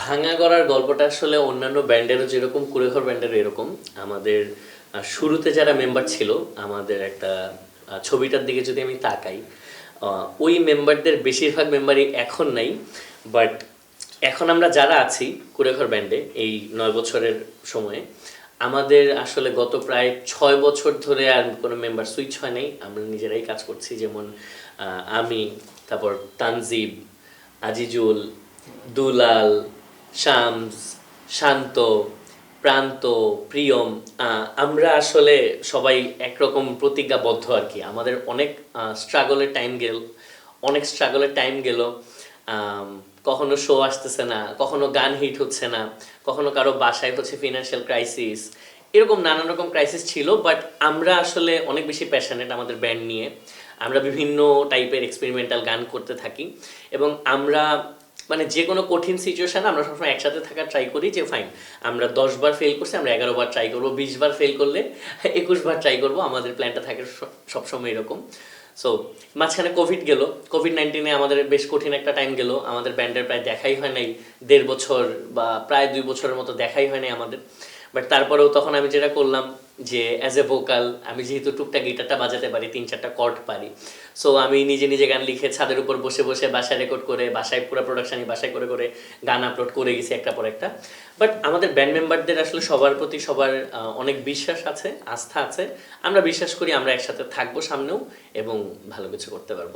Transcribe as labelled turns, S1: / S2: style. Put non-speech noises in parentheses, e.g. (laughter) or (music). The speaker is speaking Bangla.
S1: ভাঙা গড়ার গল্পটা আসলে অন্যান্য ব্যান্ডেরও যেরকম, কুড়েঘর ব্যান্ডের এরকম। আমাদের শুরুতে যারা মেম্বার ছিল, আমাদের একটা ছবিটার দিকে যদি আমি তাকাই ওই মেম্বারদের বেশিরভাগ মেম্বারই এখন নাই বাট এখন আমরা যারা আছি কুড়েঘর ব্যান্ডে এই নয় বছরের সময়ে, আমাদের আসলে গত প্রায় ছয় বছর ধরে আর কোনো মেম্বার সুইচ হয় নাই। আমরা নিজেরাই কাজ করছি, যেমন আমি, তারপর তানজিব, আজিজুল, দুলাল শামস, শান্ত, প্রান্ত, প্রিয়ম আমরা আসলে সবাই একরকম প্রতিজ্ঞাবদ্ধ আর কি। আমাদের অনেক স্ট্রাগলের টাইম গেল, অনেক স্ট্রাগলের টাইম গেল। কখনো শো আসতেছে না, কখনো গান হিট হচ্ছে না, কখনো কারও বাসায় হচ্ছে ফিনান্সিয়াল ক্রাইসিস এরকম নানান রকম ক্রাইসিস ছিল বাট আমরা আসলে অনেক বেশি প্যাশনেট আমাদের ব্যান্ড নিয়ে। আমরা বিভিন্ন টাইপের এক্সপেরিমেন্টাল গান করতে থাকি এবং আমরা মানে যে কোনো কঠিন সিচুয়েশানে আমরা সবসময় একসাথে থাকার ট্রাই করি যে ফাইন আমরা দশবার ফেল করছি, আমরা এগারো বার ট্রাই করব, বিশ বার ফেল করলে (laughs) একুশ বার ট্রাই করব, আমাদের প্ল্যানটা থাকে সব- সবসময় এরকম। সো মাঝখানে কোভিড গেল। কোভিড নাইন্টিনে আমাদের বেশ কঠিন একটা টাইম গেল। আমাদের ব্যান্ডের প্রায় দেখাই হয় নাই। দেড় বছর বা প্রায় দুই বছরের মতো দেখাই হয় নাই আমাদের। বাট তারপরেও তখন আমি যেটা করলাম যে অ্যাজ এ ভোকাল আমি যেহেতু টুকটাক গিটারটা বাজাতে পারি তিন চারটা কর্ড পারি। সো আমি নিজে নিজে গান লিখে ছাদের উপর বসে বসে বাসায় রেকর্ড করে, বাসায় পুরো প্রোডাকশন বাসায় করে করে গান আপলোড করে গেছি একটা পর একটা। বাট আমাদের ব্যান্ড মেম্বারদের আসলে সবার প্রতি সবার অনেক বিশ্বাস আছে, আস্থা আছে। আমরা বিশ্বাস করি আমরা একসাথে থাকব সামনেও এবং ভালো কিছু করতে পারব।